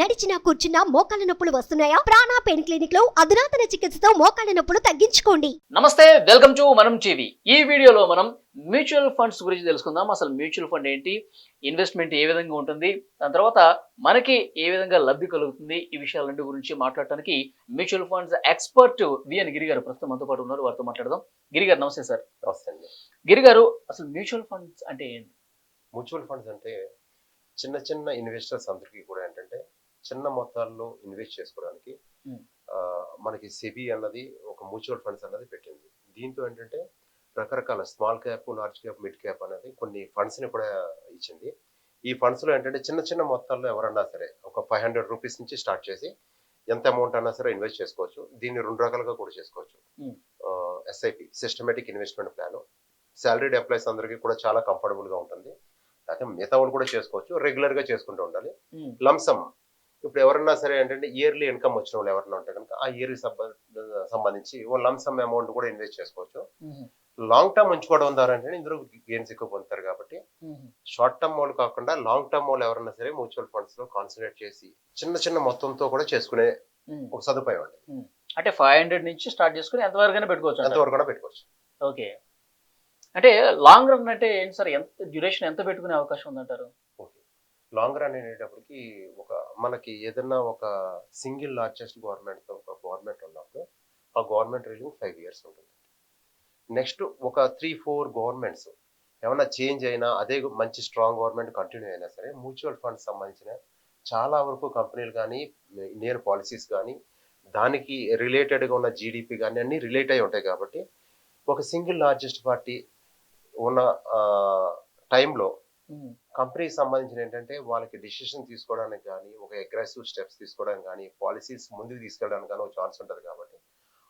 నడిచినా కూర్చున్నా మోకాళ్ళ నొప్పులు వస్తున్నాయా? ప్రాణా పెయిన్ క్లినిక్లో అధునాతన చికిత్సతో మోకాళ్ళ నొప్పులు తగ్గించుకోండి. నమస్తే వెల్కమ్ టు మనం టీవీ. ఈ వీడియోలో మనం మ్యూచువల్ ఫండ్స్ గురించి తెలుసుకుందాం. అసలు మ్యూచువల్ ఫండ్ ఏంటి? ఇన్వెస్ట్మెంట్ ఏ విధంగా ఉంటుంది? దాని తర్వాత మనకి ఏ విధంగా లబ్ధి కలుగుతుంది? ఈ విషయాలన్నిటి గురించి మాట్లాడటానికి mutual funds expert VN Giri గారు ప్రస్తుతం మనతో పాటు ఉన్నారు. వారితో మాట్లాడదాం. గిరి గారు నమస్తే సార్. నమస్తే గిరి గారు అసలు మ్యూచువల్ ఫండ్స్ అంటే ఏంటి? మ్యూచువల్ ఫండ్స్ అంటే చిన్న చిన్న ఇన్వెస్టర్స్ అందరికీ కూడా ఏంటంటే చిన్న మొత్తాల్లో ఇన్వెస్ట్ చేసుకోవడానికి మనకి సెబీ అన్నది ఒక మ్యూచువల్ ఫండ్స్ అన్నది పెట్టింది. దీంతో ఏంటంటే రకరకాల small cap large cap mid cap అనేది కొన్ని funds ని కూడా ఇచ్చింది. ఈ funds లో ఏంటంటే చిన్న చిన్న మొత్తాల్లో ఎవరన్నా సరే ఒక ఫైవ్ హండ్రెడ్ రూపీస్ నుంచి స్టార్ట్ చేసి ఎంత అమౌంట్ అన్నా సరే ఇన్వెస్ట్ చేసుకోవచ్చు. దీన్ని రెండు రకాలుగా కూడా చేసుకోవచ్చు. SIP systematic investment plan salaried employees అందరికీ కూడా చాలా comfortable గా ఉంటుంది. అయితే మిగతా వాళ్ళు కూడా చేసుకోవచ్చు. రెగ్యులర్గా చేసుకుంటూ ఉండాలి. లంసమ్ ఇప్పుడు ఎవరన్నా సరే ఏంటంటే ఇయర్లీ ఇన్కమ్ వచ్చిన వాళ్ళు ఎవరన్నా ఉంటే కనుక ఆ ఇయర్ సంబంధించి ఓ లంసమ్ అమౌంట్ కూడా ఇన్వెస్ట్ చేసుకోవచ్చు. లాంగ్ టర్మ్ ఉంచుకోవడం ద్వారా ఇందులో గెయిన్స్ ఎక్కువ పొందుతారు కాబట్టి షార్ట్ టర్మ్ వాళ్ళు కాకుండా లాంగ్ టర్మ్ వాళ్ళు ఎవరన్నా సరే మ్యూచువల్ ఫండ్స్లో కాన్సన్ట్రేట్ చేసి చిన్న చిన్న మొత్తంతో కూడా చేసుకునే. ఒక సదుపాయం అండి. అంటే ఫైవ్ హండ్రెడ్ నుంచి స్టార్ట్ చేసుకుని ఎంతవరకైనా పెట్టుకోవచ్చు. ఎంతవరకు కూడా పెట్టుకోవచ్చు. ఓకే. అంటే లాంగ్ రన్ అంటే ఏంటి సార్? ఎంత డ్యూరేషన్ ఎంత పెట్టుకునే అవకాశం ఉందంటారు? లాంగ్ రన్ అనేటప్పటికి ఒక మనకి ఏదన్నా ఒక సింగిల్ లార్జెస్ట్ గవర్నమెంట్తో ఒక గవర్నమెంట్ ఉన్నప్పుడు ఆ గవర్నమెంట్ రీలింగ్ ఫైవ్ ఇయర్స్ ఉంటుంది. నెక్స్ట్ ఒక త్రీ ఫోర్ గవర్నమెంట్స్ ఏమైనా చేంజ్ అయినా అదే మంచి స్ట్రాంగ్ గవర్నమెంట్ కంటిన్యూ అయినా సరే మ్యూచువల్ ఫండ్స్ సంబంధించిన చాలా వరకు కంపెనీలు కానీ ఇండియన్ పాలసీస్ కానీ దానికి రిలేటెడ్గా ఉన్న జీడిపి కానీ అన్నీ రిలేట్ అయి ఉంటాయి కాబట్టి ఒక సింగిల్ లార్జెస్ట్ పార్టీ ఉన్న టైంలో కంపెనీకి సంబంధించిన ఏంటంటే వాళ్ళకి డిసిషన్ తీసుకోవడానికి కానీ ఒక అగ్రెసివ్ స్టెప్స్ తీసుకోవడానికి కానీ పాలసీస్ ముందుకు తీసుకెళ్ళడానికి కానీ ఒక ఛాన్స్ ఉంటుంది కాబట్టి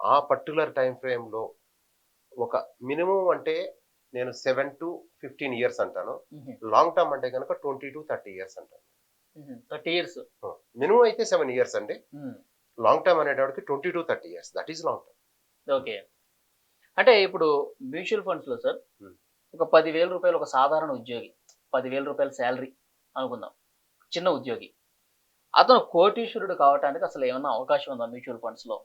ఆ పర్టికులర్ టైం ఫ్రేమ్లో ఒక మినిమం అంటే నేను సెవెన్ టు ఫిఫ్టీన్ ఇయర్స్ అంటాను. లాంగ్ టర్మ్ అంటే కనుక ట్వంటీ టు థర్టీ ఇయర్స్ అంటాను. థర్టీ ఇయర్స్ మినిమం అయితే సెవెన్ ఇయర్స్ అండి. లాంగ్ టర్మ్ అనేటప్పటికి twenty to thirty years that is long term okay. అంటే ఇప్పుడు మ్యూచువల్ ఫండ్స్లో సార్. ఒక పదివేల రూపాయలు ఒక సాధారణ ఉద్యోగి పదివేల రూపాయల శాలరీ అనుకుందాం. చిన్న ఉద్యోగి. అతను కోటీశ్వరుడు కావడానికి అసలు ఏమన్నా అవకాశం ఉందా మ్యూచువల్ ఫండ్స్లో?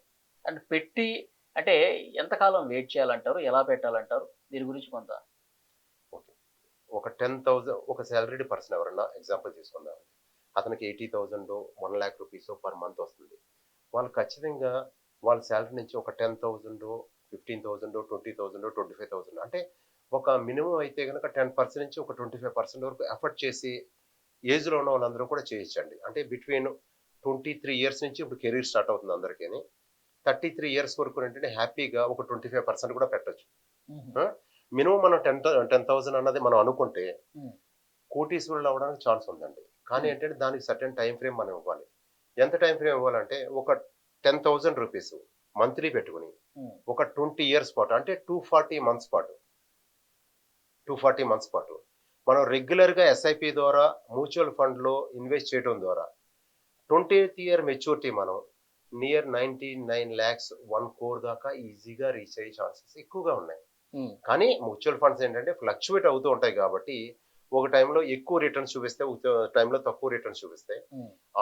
అండ్ పెట్టి అంటే ఎంతకాలం వెయిట్ చేయాలంటారు? ఎలా పెట్టాలంటారు? దీని గురించి కొంత. ఒక టెన్ థౌజండ్ ఒక శాలరీడ్ పర్సన్ ఎవరన్నా ఎగ్జాంపుల్ తీసుకుందాం. అతనికి eighty thousand one lakh rupees per month వస్తుంది. వాళ్ళు ఖచ్చితంగా వాళ్ళ శాలరీ నుంచి ఒక ten thousand fifteen thousand twenty thousand twenty five thousand అంటే ఒక మినిమం అయితే కనుక టెన్ పర్సెంట్ నుంచి ఒక ట్వంటీ ఫైవ్ పర్సెంట్ వరకు ఎఫర్ట్ చేసి ఏజ్లో ఉన్న వాళ్ళందరూ కూడా చేయొచ్చండి. అంటే బిట్వీన్ ట్వంటీ త్రీ ఇయర్స్ నుంచి ఇప్పుడు కెరీర్ స్టార్ట్ అవుతుంది అందరికీ థర్టీ త్రీ ఇయర్స్ వరకు ఏంటంటే హ్యాపీగా ఒక ట్వంటీ ఫైవ్ పర్సెంట్ కూడా పెట్టచ్చు. మినిమం మనం టెన్ టెన్ థౌసండ్ అన్నది మనం అనుకుంటే. కోటీశ్వరులు అవ్వడానికి ఛాన్స్ ఉందండి. కానీ. ఏంటంటే దానికి సర్టెన్ టైం ఫ్రేమ్ మనం ఇవ్వాలి. ఎంత టైం ఫ్రేమ్ ఇవ్వాలంటే ఒక టెన్ థౌసండ్ రూపీస్ మంత్లీ పెట్టుకుని ఒక ట్వంటీ ఇయర్స్ పాటు అంటే టూ ఫార్టీ మంత్స్ పాటు టూ ఫార్టీ మంత్స్ పాటు. మనం రెగ్యులర్గా ఎస్ఐపి ద్వారా మ్యూచువల్ ఫండ్లో ఇన్వెస్ట్ చేయడం ద్వారా ట్వంటీ ఇయర్ మెచ్యూరిటీ మనం near ninety nine lakhs one crore దాకా ఈజీగా రీచ్ అయ్యే ఛాన్సెస్ ఎక్కువగా ఉన్నాయి. కానీ మ్యూచువల్ ఫండ్స్ ఏంటంటే ఫ్లక్చువేట్ అవుతూ ఉంటాయి కాబట్టి ఒక టైంలో ఎక్కువ రిటర్న్స్ చూపిస్తే ఒక టైంలో తక్కువ రిటర్న్స్ చూపిస్తాయి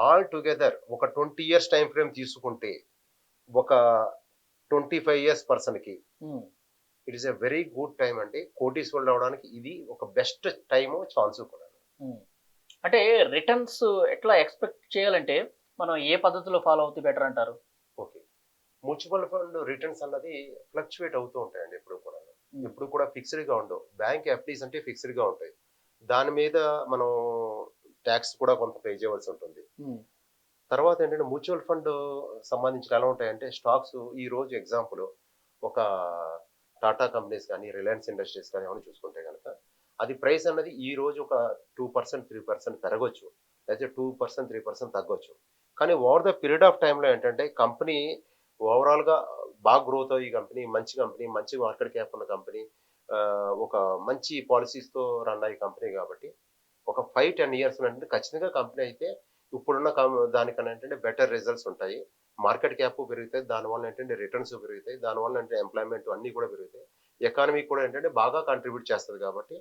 ఆల్ టుగెదర్ ఒక ట్వంటీ ఇయర్స్ టైం ఫ్రేమ్ తీసుకుంటే ఒక ట్వంటీ ఫైవ్ ఇయర్స్ పర్సన్కి it is a very good time అండి కోటీశ్వరులు అవడానికి ఇది ఒక బెస్ట్ టైము ఛాన్స్ కూడా. అంటే రిటర్న్స్ ఎట్లా ఎక్స్పెక్ట్ చేయాలంటే మనం ఏ పద్ధతిలో ఫాలో అవుతూ బెటర్ అంటారు? ఓకే మ్యూచువల్ ఫండ్ రిటర్న్స్ అన్నది ఫ్లక్చువేట్ అవుతూ ఉంటాయండి ఎప్పుడు కూడా. ఎప్పుడు కూడా ఫిక్స్డ్గా ఉండవు. బ్యాంక్ ఎఫ్డీస్ అంటే ఫిక్స్డ్గా ఉంటాయి. దాని మీద మనం ట్యాక్స్ కూడా కొంత పే చేయవలసి ఉంటుంది. తర్వాత ఏంటంటే మ్యూచువల్ ఫండ్ సంబంధించిన ఎలా ఉంటాయంటే స్టాక్స్ ఈ రోజు ఎగ్జాంపుల్ ఒక టాటా కంపెనీస్ కానీ రిలయన్స్ ఇండస్ట్రీస్ కానీ ఏమైనా చూసుకుంటే కనుక అది ప్రైస్ అన్నది ఈ రోజు ఒక టూ పర్సెంట్ త్రీ పర్సెంట్ పెరగచ్చు. లేకపోతే టూ పర్సెంట్ త్రీ పర్సెంట్ తగ్గొచ్చు. కానీ ఓవర్ ద పీరియడ్ ఆఫ్ టైంలో ఏంటంటే కంపెనీ ఓవరాల్గా బాగా గ్రోత్ అయ్యి కంపెనీ మంచి కంపెనీ మంచి మార్కెట్ క్యాప్ ఉన్న కంపెనీ ఒక మంచి పాలసీస్తో రన్ అయ్యే కంపెనీ కాబట్టి ఒక ఫైవ్ టెన్ ఇయర్స్ అంటే ఖచ్చితంగా కంపెనీ అయితే ఇప్పుడున్న దానికన్నా ఏంటంటే బెటర్ రిజల్ట్స్ ఉంటాయి. మార్కెట్ క్యాప్ పెరుగుతాయి. దానివల్ల ఏంటంటే రిటర్న్స్ పెరుగుతాయి. దానివల్ల అంటే ఎంప్లాయ్మెంట్ అన్నీ కూడా పెరుగుతాయి. ఎకానమీ కూడా ఏంటంటే బాగా కంట్రిబ్యూట్ చేస్తుంది కాబట్టి.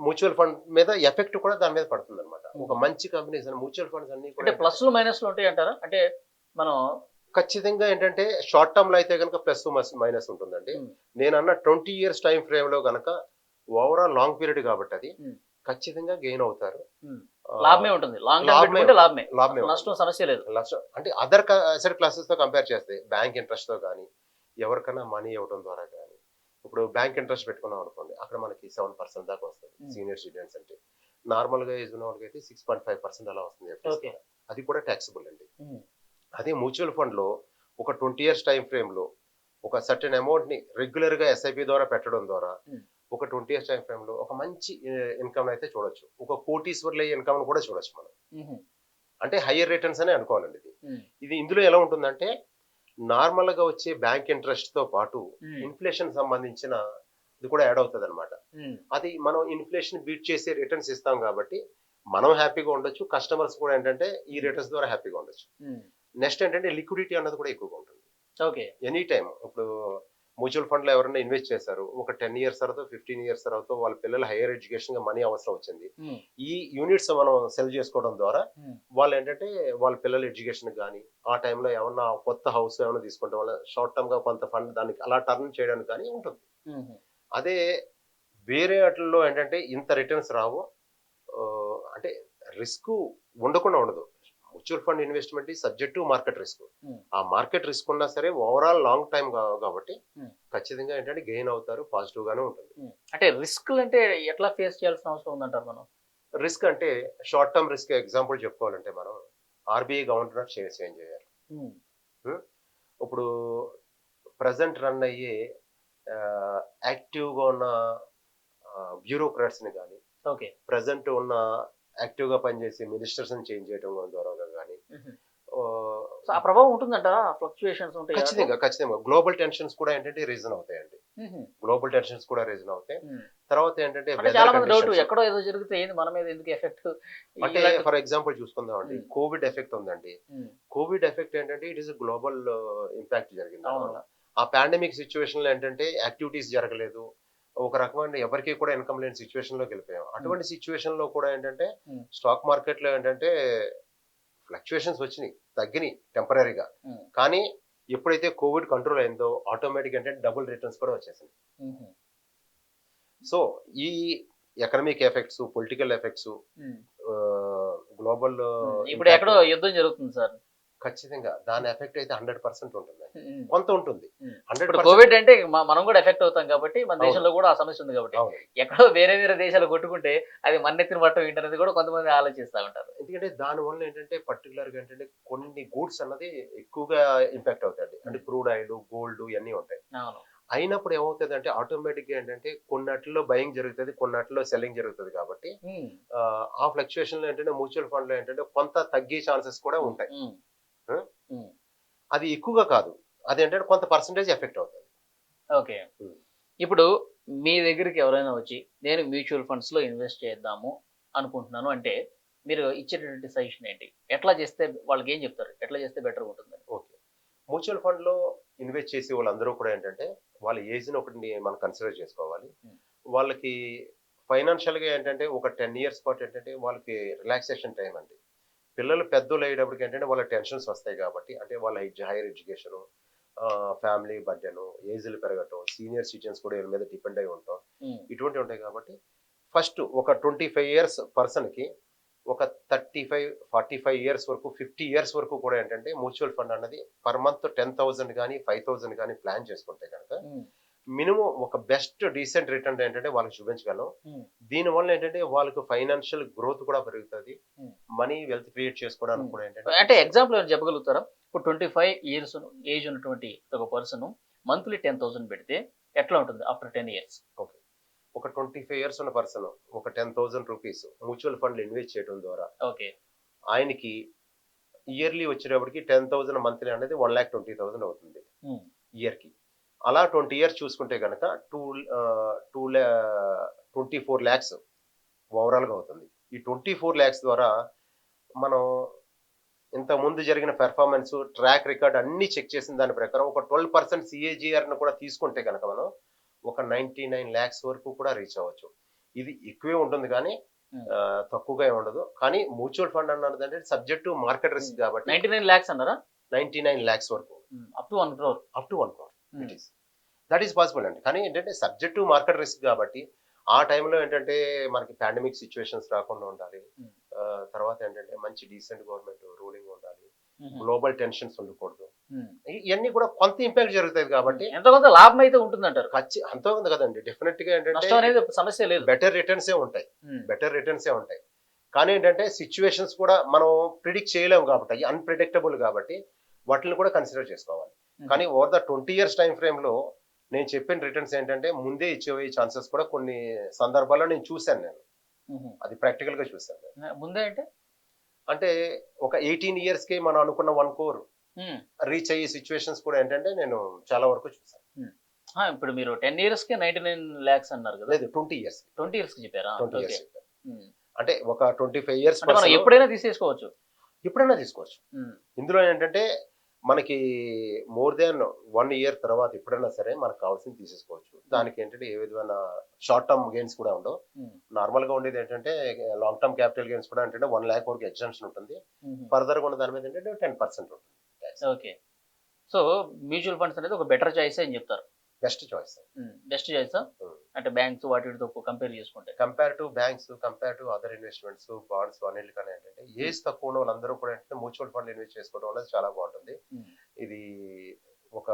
మ్యూచువల్ ఫండ్ మీద ఎఫెక్ట్ కూడా దాని మీద పడుతుంది అనమాట ఒక. మంచి కంపెనీస్ మ్యూచువల్ ఫండ్స్ అన్ని అంటే కూడా ప్లస్లు మైనస్లు ఉంటాయి అంటారా? అంటే మనం ఖచ్చితంగా ఏంటంటే షార్ట్ టర్మ్లో అయితే కనుక ప్లస్ మైనస్ ఉంటుందండి. నేను అన్న ట్వంటీ ఇయర్స్ టైం ఫ్రేమ్లో కనుక ఓవరాల్ లాంగ్ పీరియడ్ కాబట్టి అది. ఖచ్చితంగా గెయిన్ అవుతారు. లాభమే ఉంటుంది. లాంగ్ టర్మ్ లాభమే పెట్టుకుంటే లాభమే. లాభమే అసలు నష్టం సమస్య లేదు. అంటే అదర్ అసెట్ క్లాసెస్తో కంపేర్ చేస్తే బ్యాంక్ ఇంట్రెస్ట్తో కానీ ఎవరికైనా మనీ ఇవ్వడం ద్వారా కానీ ఇప్పుడు బ్యాంక్ ఇంట్రెస్ట్ పెట్టుకున్నాం అనుకోండి అక్కడ మనకి సెవెన్ పర్సెంట్ దాకా వస్తుంది. Hmm. సీనియర్ సిటిజన్స్ అంటే. నార్మల్గా ఏజ్ ఉన్న వాళ్ళకి అయితే సిక్స్ పాయింట్ ఫైవ్ పర్సెంట్ అలా వస్తుంది అది కూడా ట్యాక్సిబుల్ అండి. అదే మ్యూచువల్ ఫండ్లో ఒక ట్వంటీ ఇయర్స్ టైం ఫ్రేమ్లో ఒక సర్టెన్ అమౌంట్ని రెగ్యులర్గా ఎస్ఐపి ద్వారా పెట్టడం ద్వారా Hmm. ఒక ట్వంటీ ఇయర్స్ టైం ఫ్రేమ్లో ఒక మంచి ఇన్కమ్ అయితే చూడొచ్చు. ఒక కోటీశ్వర్ల ఇన్కమ్ కూడా చూడొచ్చు మనం. అంటే హయ్యర్ రిటర్న్స్ అనే అనుకోవాలండి ఇది. ఇది ఇందులో ఎలా ఉంటుందంటే నార్మల్గా వచ్చే బ్యాంక్ ఇంట్రెస్ట్తో పాటు ఇన్ఫ్లేషన్ సంబంధించిన ఇది కూడా యాడ్ అవుతుంది అనమాట అది మనం ఇన్ఫ్లేషన్ బీట్ చేసే రిటర్న్స్ ఇస్తాం కాబట్టి మనం హ్యాపీగా ఉండొచ్చు. కస్టమర్స్ కూడా ఏంటంటే ఈ రిటర్న్స్ ద్వారా హ్యాపీగా ఉండొచ్చు. నెక్స్ట్ ఏంటంటే లిక్విడిటీ అన్నది కూడా ఎక్కువగా ఉంటుంది. ఓకే. ఎనీ టైం ఇప్పుడు మ్యూచువల్ ఫండ్లో ఎవరైనా ఇన్వెస్ట్ చేశారు ఒక టెన్ ఇయర్స్ తర్వాత ఫిఫ్టీన్ ఇయర్స్ తర్వాత వాళ్ళ పిల్లల హైయర్ ఎడ్యుకేషన్గా మనీ అవసరం వచ్చింది. ఈ యూనిట్స్ మనం సెల్ చేసుకోవడం ద్వారా వాళ్ళు ఏంటంటే వాళ్ళ పిల్లల ఎడ్యుకేషన్ కానీ ఆ టైంలో ఏమన్నా కొత్త హౌస్ ఏమైనా తీసుకుంటే వాళ్ళ షార్ట్ టర్మ్గా కొంత ఫండ్ దానికి అలా టర్న్ చేయడానికి కానీ ఉంటుంది. అదే వేరే వాటిల్లో ఏంటంటే ఇంత రిటర్న్స్ రావు. అంటే రిస్క్ ఉండకుండా ఉండదు. Mutual fund investment subject to market risk. ఆ మార్కెట్ రిస్క్ ఉన్నా సరే ఓవరాల్ లాంగ్ టైం కాబట్టి. ఖచ్చితంగా ఏంటంటే గెయిన్ అవుతారు పాజిటివ్ గానే ఉంటుంది. అంటే రిస్క్ అంటే ఎట్లా ఫేస్ చేయాల్సిన అవసరం ఉందంటారు మనం? రిస్క్ అంటే షార్ట్ టర్మ్ రిస్క్ ఎగ్జాంపుల్ చెప్పుకోవాలంటే మనం ఆర్బీఐ గవర్నర్ చేంజ్ చేయాలి? ఇప్పుడు ప్రజెంట్ రన్ అయ్యే యాక్టివ్గా ఉన్న బ్యూరోక్రాట్స్ని కానీ ఓకే. ప్రజెంట్ ఉన్న యాక్టివ్గా పనిచేసే మినిస్టర్స్ని చేంజ్ చేయడం ద్వారా సో ఆ ప్రభావం ఉంటుందంటారా? ఫ్లక్చుయేషన్స్ ఉంటాయి ఖచ్చితంగా ఖచ్చితంగా. గ్లోబల్ టెన్షన్స్ కూడా ఏంటంటే రీజన్ అవుతాయండి. గ్లోబల్ టెన్షన్స్ కూడా రీజన్ అవుతాయి. తర్వాత ఏంటంటే చాలా మంది డౌట్. ఎక్కడో ఏదో జరిగితే ఏంది మన మీద ఎందుకు ఎఫెక్ట్ అంటే ఫర్ ఎగ్జాంపుల్ చూసుకుందాం అండి. కోవిడ్ ఎఫెక్ట్ ఉందండి. కోవిడ్ ఎఫెక్ట్ ఏంటంటే ఇట్ ఇస్ గ్లోబల్ ఇంపాక్ట్ జరిగింది. ఆ పాండమిక్ సిచ్యువేషన్లో ఏంటంటే యాక్టివిటీస్ జరగలేదు. ఒక రకమైన ఎవరికి కూడా ఇన్కమ్ లేని సిచ్యువేషన్లోకి వెళ్ళిపోయాం. అటువంటి సిచ్యువేషన్లో కూడా ఏంటంటే. స్టాక్ మార్కెట్లో ఏంటంటే ఫ్లక్చుయేషన్స్ వచ్చినాయి తగ్గినాయి టెంపరీగా. కానీ ఎప్పుడైతే కోవిడ్ కంట్రోల్ అయిందో ఆటోమేటిక్ అంటే డబుల్ రిటర్న్స్ కూడా వచ్చేసింది సో ఈ economic effects political effects global ఇప్పుడు ఎక్కడో యుద్ధం జరుగుతుంది సార్. ఖచ్చితంగా దాని ఎఫెక్ట్ అయితే హండ్రెడ్ పర్సెంట్ ఉంటుంది కొంత ఉంటుంది. హండ్రెడ్ కోవిడ్ అంటే మనం కూడా ఎఫెక్ట్ అవుతాం కాబట్టి మన. దేశంలో కూడా ఆ సమస్య ఉంది కాబట్టి ఎక్కడో వేరే వేరే దేశాలు కొట్టుకుంటే అది మన్నెత్తిన పట్టం ఏంటనేది కూడా కొంతమంది ఆలోచిస్తూ ఉంటారు. ఎందుకంటే దాని వల్ల ఏంటంటే పర్టికులర్గా ఏంటంటే కొన్ని గూడ్స్ అన్నది ఎక్కువగా ఇంపాక్ట్ అవుతాయి అంటే క్రూడ్ ఆయిల్ గోల్డ్ ఇవన్నీ ఉంటాయి. అవును. అయినప్పుడు ఏమవుతుంది అంటే ఆటోమేటిక్గా ఏంటంటే కొన్నట్లో బయింగ్ జరుగుతుంది కొన్నట్లో సెల్లింగ్ జరుగుతుంది కాబట్టి. ఆ, ఫ్లక్చుయేషన్లో ఏంటంటే మ్యూచువల్ ఫండ్లో ఏంటంటే కొంత తగ్గే ఛాన్సెస్ కూడా ఉంటాయి. అది ఎక్కువగా కాదు. అది ఏంటంటే కొంత పర్సంటేజ్ ఎఫెక్ట్ అవుతుంది. ఓకే. ఉమ్. ఇప్పుడు మీ దగ్గరికి ఎవరైనా వచ్చి నేను మ్యూచువల్ ఫండ్స్లో ఇన్వెస్ట్ చేద్దాము అనుకుంటున్నాను అంటే మీరు ఇచ్చేటటువంటి సజెషన్ ఏంటి? ఎట్లా చేస్తే వాళ్ళకి ఏం చెప్తారు? ఎట్లా చేస్తే బెటర్ ఉంటుంది ఓకే. మ్యూచువల్ ఫండ్లో ఇన్వెస్ట్ చేసే వాళ్ళందరూ కూడా ఏంటంటే వాళ్ళ ఏజ్ని ఒకటి మనం కన్సిడర్ చేసుకోవాలి. Hmm. వాళ్ళకి ఫైనాన్షియల్గా ఏంటంటే ఒక టెన్ ఇయర్స్ పాటు ఏంటంటే వాళ్ళకి రిలాక్సేషన్ టైం అండి. పిల్లలు పెద్దలు అయ్యేటప్పటికి ఏంటంటే వాళ్ళ టెన్షన్స్ వస్తాయి కాబట్టి అంటే వాళ్ళ హైయర్ ఎడ్యుకేషన్ ఫ్యామిలీ బర్డెన్ ఏజ్లు పెరగటం సీనియర్ సిటిజన్స్ కూడా వీళ్ళ మీద డిపెండ్ అయి ఉంటాం. ఇటువంటి ఉంటాయి కాబట్టి ఫస్ట్ ఒక ట్వంటీ ఫైవ్ ఇయర్స్ పర్సన్కి ఒక thirty five forty five years వరకు ఫిఫ్టీ ఇయర్స్ వరకు కూడా ఏంటంటే మ్యూచువల్ ఫండ్ అన్నది పర్ మంత్ టెన్ థౌసండ్ కానీ ఫైవ్ థౌసండ్ కానీ ప్లాన్ చేసుకుంటే కనుక. మినిమం ఒక బెస్ట్ డీసెంట్ రిటర్న్ ఏంటంటే వాళ్ళకి చూపించగలం. దీనివల్ల ఏంటంటే వాళ్ళకి ఫైనాన్షియల్ గ్రోత్ కూడా పెరుగుతుంది. మనీ వెల్త్ క్రియేట్ చేసుకోవడానికి Hmm. కూడా అంటే ఏంటంటే ఎగ్జాంపుల్ ఏమైనా చెప్పగలుగుతారా? ఇప్పుడు ట్వంటీ ఫైవ్ ఇయర్స్ ఏజ్ ఉన్నటువంటి ఒక పర్సన్ మంత్లీ టెన్ థౌసండ్ పెడితే ఎట్లా ఉంటుంది ఆఫ్టర్ టెన్ ఇయర్స్ ఒక ట్వంటీ ఫైవ్ ఇయర్స్ ఉన్న పర్సన్ ఒక ten thousand rupees mutual fund invest చేయడం ద్వారా ఓకే ఆయనకి ఇయర్లీ వచ్చేటప్పటికి టెన్ థౌసండ్ మంత్లీ అనేది వన్ ల్యాక్ ట్వంటీ థౌసండ్ అవుతుంది. Hmm. ఇయర్కి అలా ట్వంటీ ఇయర్స్ చూసుకుంటే కనుక two two twenty four lakhs ఓవరాల్గా అవుతుంది. ఈ ట్వంటీ ఫోర్ ల్యాక్స్ ద్వారా మనం ఇంత ముందు జరిగిన పెర్ఫార్మెన్స్ ట్రాక్ రికార్డ్ అన్ని చెక్ చేసిన దాని ప్రకారం ఒక ట్వెల్వ్ పర్సెంట్ సిఏజిఆర్ను కూడా తీసుకుంటే కనుక మనం ఒక నైంటీ నైన్ ల్యాక్స్ వరకు కూడా రీచ్ అవ్వచ్చు. ఇది ఎక్కువే ఉంటుంది కానీ Hmm. తక్కువగా ఉండదు. కానీ మ్యూచువల్ ఫండ్ అన్నది అంటే సబ్జెక్ట్ టు మార్కెట్ రిస్క్ కాబట్టి నైన్టీ నైన్ ల్యాక్స్ అన్నారా నైన్టీ నైన్ ల్యాక్స్ వరకు up to one crore up to one crore it is that is possible అండి. కానీ ఏంటంటే సబ్జెక్ట్ టు మార్కెట్ రిస్క్ కాబట్టి ఆ టైంలో ఏంటంటే మనకి పాండమిక్ సిచ్యువేషన్స్ రాకుండా ఉండాలి. Hmm. తర్వాత ఏంటంటే మంచి డీసెంట్ గవర్నమెంట్ రూలింగ్ ఉండాలి. గ్లోబల్ టెన్షన్స్ ఉండకూడదు. ఇవన్నీ కూడా కొంత ఇంపాక్ట్ జరుగుతాయి కాబట్టి ఎంత కొంత లాభం అయితే ఉంటుందంటారు. ఖచ్చి అంత ఉంది కదండి. డెఫినెట్గా ఏంటంటే సమస్య లేదు. బెటర్ రిటర్న్స్ ఏ ఉంటాయి. బెటర్ రిటర్న్స్ ఏ ఉంటాయి. కానీ ఏంటంటే సిచ్యువేషన్స్ కూడా మనం ప్రిడిక్ట్ చేయలేము కాబట్టి అన్ప్రిడిక్టబుల్ కాబట్టి వాటిని కూడా కన్సిడర్ చేసుకోవాలి. కానీ over the twenty years time ఫ్రేమ్లో నేను చెప్పిన రిటర్న్స్ ఏంటంటే ముందే ఇచ్చే ఛాన్సెస్ కూడా కొన్ని సందర్భాల్లో నేను చూశాను నేను. అది ప్రాక్టికల్గా నేను. ముందే అంటే అంటే ఒక ఎయిటీన్ ఇయర్స్కి మనం అనుకున్న వన్ కోర్. రీచ్ అయ్యే సిచ్యువేషన్స్ కూడా ఏంటంటే నేను చాలా వరకు చూశాను ఆ, ఇప్పుడు మీరు టెన్ ఇయర్స్కి నైన్టీ నైన్ ల్యాక్స్ అన్నారు కదా లేదు ట్వంటీ ఇయర్స్ ట్వంటీ ఇయర్స్కి చెప్పారా ట్వంటీ. ఇయర్స్. అంటే ఒక ట్వంటీ ఫైవ్ ఇయర్స్ ఎప్పుడైనా తీసేసుకోవచ్చు ఎప్పుడైనా తీసుకోవచ్చు. ఇందులో ఏంటంటే మనకి మోర్ దాన్ వన్ ఇయర్ తర్వాత ఎప్పుడైనా సరే మనకు కావాల్సింది తీసేసుకోవచ్చు. దానికి ఏంటంటే ఏ విధమైన షార్ట్ టర్మ్ గెయిన్స్ కూడా ఉండవు. నార్మల్గా ఉండేది ఏంటంటే లాంగ్ టర్మ్ క్యాపిటల్ గెయిన్స్ కూడా ఏంటంటే వన్ ల్యాక్ వరకు ఎగ్జామ్షన్ ఉంటుంది. ఫర్దర్గా ఉన్న దాని మీద ఏంటంటే టెన్ పర్సెంట్ ఉంటుంది ఓకే సో మ్యూచువల్ ఫండ్స్ అనేది ఒక బెటర్ చాయిస్ అని చెప్తారు. Best choice best choice Hmm. అంటే బ్యాంక్స్ వాటి వీటితో కంపేర్ చేసుకుంటే. Compare to banks compare to other investments bonds అన్నిటికన్నా ఏంటంటే ఏజ్ తక్కువ ఉన్న వాళ్ళందరూ కూడా ఏంటంటే మ్యూచువల్ ఫండ్ ఇన్వెస్ట్ చేసుకోవడం అనేది చాలా బాగుంటుంది. Hmm. ఇది ఒక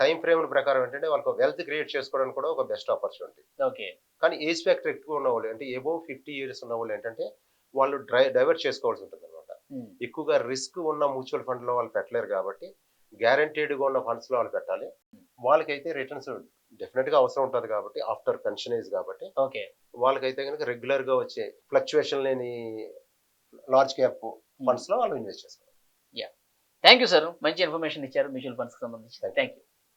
టైం ఫ్రేమ్ ప్రకారం ఏంటంటే వాళ్ళకి వెల్త్ క్రియేట్ చేసుకోవడానికి కూడా ఒక బెస్ట్ ఆపర్చునిటీ ఓకే కానీ ఏజ్ ఫ్యాక్టర్ ఎక్కువ ఉన్న వాళ్ళు అంటే ఎబో ఫిఫ్టీ ఇయర్స్ ఉన్న వాళ్ళు ఏంటంటే వాళ్ళు డ్రై డైవర్ట్ చేసుకోవాల్సి ఉంటుంది అనమాట ఎక్కువగా రిస్క్ ఉన్న మ్యూచువల్ ఫండ్లో వాళ్ళు పెట్టలేరు కాబట్టి guaranteed గా ఉన్న ఫండ్స్లో వాళ్ళు పెట్టాలి. వాళ్ళకైతే రిటర్న్స్ డెఫినెట్గా అవసరం ఉంటుంది కాబట్టి ఆఫ్టర్ పెన్షన్ ఏజ్ కాబట్టి ఓకే. వాళ్ళకైతే కనుక రెగ్యులర్గా వచ్చే ఫ్లక్చువేషన్ లేని లార్జ్ క్యాప్ ఫండ్స్లో వాళ్ళు ఇన్వెస్ట్ చేసుకోవాలి థ్యాంక్ యూ సార్ మంచి ఇన్ఫర్మేషన్ ఇచ్చారు. మ్యూచువల్ ఫండ్స్ సంబంధించి. Thank you